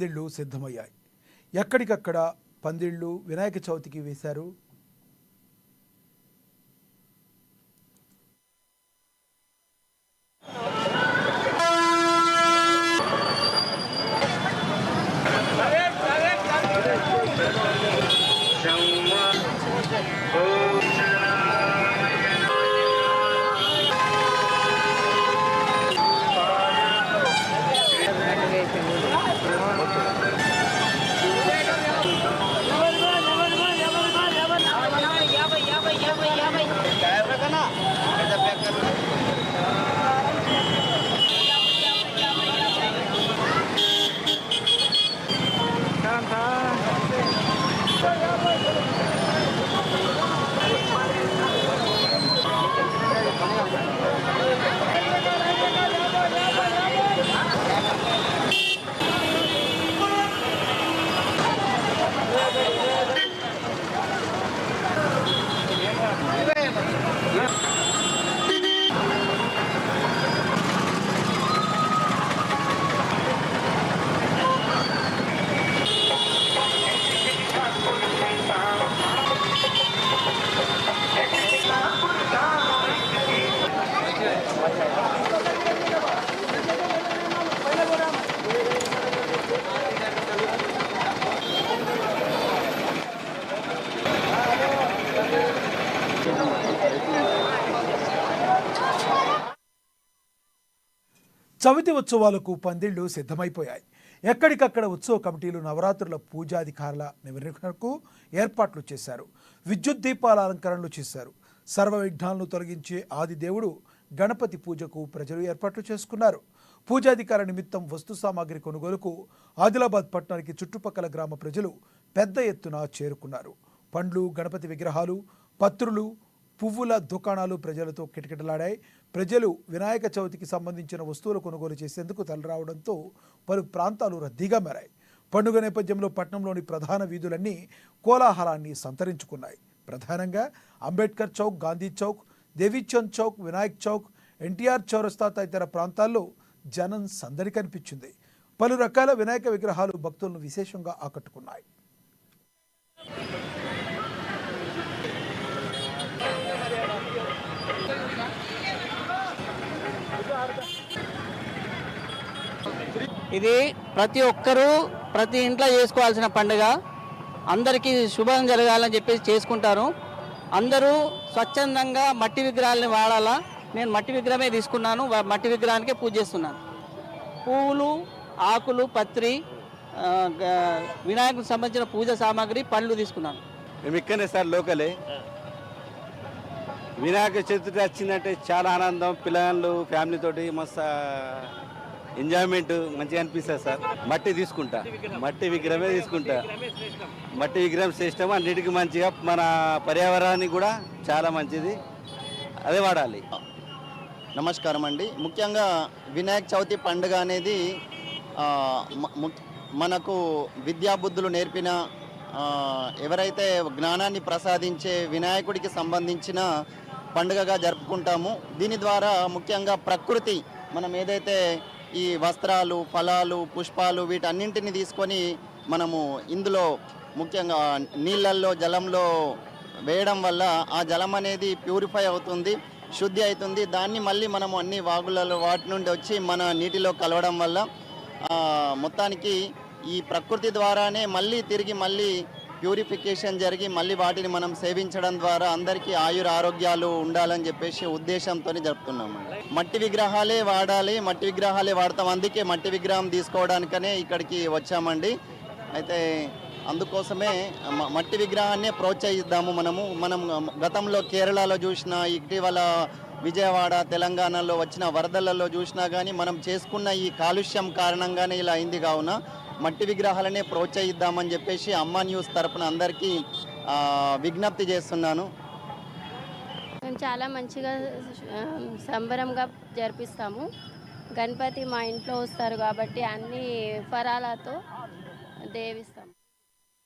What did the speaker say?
పందిళ్ళు సిద్ధమయ్యాయి. ఎక్కడికక్కడ పందిళ్ళు వినాయక చవితికి వేశారు? చవితి ఉత్సవాలకు పందిళ్ళు సిద్ధమైపోయాయి. ఎక్కడికక్కడ ఉత్సవ కమిటీలు నవరాత్రుల పూజాధికారుల నిర్వహణకు ఏర్పాట్లు చేశారు. విద్యుత్ దీపాల అలంకరణలు చేశారు. సర్వ విఘ్నాలను తొలగించే ఆది దేవుడు గణపతి పూజకు ప్రజలు ఏర్పాట్లు చేసుకున్నారు. పూజాధికార నిమిత్తం వస్తు సామాగ్రి కొనుగోలుకు ఆదిలాబాద్ పట్టణానికి చుట్టుపక్కల గ్రామ ప్రజలు పెద్ద ఎత్తున చేరుకున్నారు. పండ్లు గణపతి విగ్రహాలు పత్రులు పువ్వుల దుకాణాలు ప్రజలతో కిటకిటలాడాయి. ప్రజలు వినాయక చవితికి సంబంధించిన వస్తువులు కొనుగోలు చేసేందుకు తలరావడంతో పలు ప్రాంతాలు రద్దీగా మారాయి. పండుగ నేపథ్యంలో పట్టణంలోని ప్రధాన వీధులన్నీ కోలాహలాన్ని సంతరించుకున్నాయి. ప్రధానంగా అంబేద్కర్ చౌక్ గాంధీ చౌక్ దేవీచంద్ చౌక్ వినాయక్ చౌక్ ఎన్టీఆర్ చౌరస్తా తదితర ప్రాంతాల్లో జనం సందడి కనిపించింది. పలు రకాల వినాయక విగ్రహాలు భక్తులను విశేషంగా ఆకట్టుకున్నాయి. ఇది ప్రతి ఒక్కరూ ప్రతి ఇంట్లో చేసుకోవాల్సిన పండుగ. అందరికీ శుభం జరగాలని చెప్పేసి చేసుకుంటారు. అందరూ స్వచ్ఛందంగా మట్టి విగ్రహాలని వాడాలా? నేను మట్టి విగ్రహమే తీసుకున్నాను. మట్టి విగ్రహానికే పూజ చేస్తున్నాను. పువ్వులు ఆకులు పత్రి వినాయకుడికి సంబంధించిన పూజ సామాగ్రి పళ్ళు తీసుకున్నాను. మేము ఇక్కడనే సార్ లోకలే. వినాయక చతుర్థి వచ్చిందంటే చాలా ఆనందం. పిల్లలు ఫ్యామిలీ తోటి మస్తు ఎంజాయ్మెంట్ మంచిగా అనిపిస్తుంది సార్. మట్టి తీసుకుంటా. మట్టి విగ్రహమే తీసుకుంటా. మట్టి విగ్రహం శ్రేష్టం అన్నిటికీ మంచిగా మన పర్యావరణానికి కూడా చాలా మంచిది. అదే వాడాలి. నమస్కారం అండి. ముఖ్యంగా వినాయక చవితి పండుగ అనేది మనకు విద్యాబుద్ధులు నేర్పిన ఎవరైతే జ్ఞానాన్ని ప్రసాదించే వినాయకుడికి సంబంధించిన పండుగగా జరుపుకుంటాము. దీని ద్వారా ముఖ్యంగా ప్రకృతి మనం ఏదైతే ఈ వస్త్రాలు ఫలాలు పుష్పాలు వీటన్నింటిని తీసుకొని మనము ఇందులో ముఖ్యంగా నీళ్ళల్లో జలంలో వేయడం వల్ల ఆ జలం అనేది ప్యూరిఫై అవుతుంది శుద్ధి అవుతుంది. దాన్ని మళ్ళీ మనము అన్ని వాగులలో వాటి నుండి వచ్చి మన నీటిలో కలవడం వల్ల మొత్తానికి ఈ ప్రకృతి ద్వారానే మళ్ళీ తిరిగి మళ్ళీ ప్యూరిఫికేషన్ జరిగి మళ్ళీ వాటిని మనం సేవించడం ద్వారా అందరికీ ఆయుర ఆరోగ్యాలు ఉండాలని చెప్పేసి ఉద్దేశంతో జరుపుతున్నాము మట్టి విగ్రహాలే వాడాలి మట్టి విగ్రహాలే వాడతాం. అందుకే మట్టి విగ్రహం తీసుకోవడానికనే ఇక్కడికి వచ్చామండి. అయితే అందుకోసమే మట్టి విగ్రహాన్నే ప్రోత్సహిద్దాము మనము. మనం గతంలో కేరళలో చూసిన ఇటీవల విజయవాడ తెలంగాణలో వచ్చిన వరదలలో చూసినా కానీ మనం చేసుకున్న ఈ కాలుష్యం కారణంగానే ఇలా అయింది కావున మట్టి విగ్రహాలనే ప్రోత్సహిద్దామని చెప్పేసి అమ్మ న్యూస్ తరపున అందరికీ విజ్ఞప్తి చేస్తున్నాను. మేము చాలా మంచిగా సంబరంగా జరిపిస్తాము. గణపతి మా ఇంట్లో వస్తారు కాబట్టి అన్ని ఫరాలతో దేవిస్తాం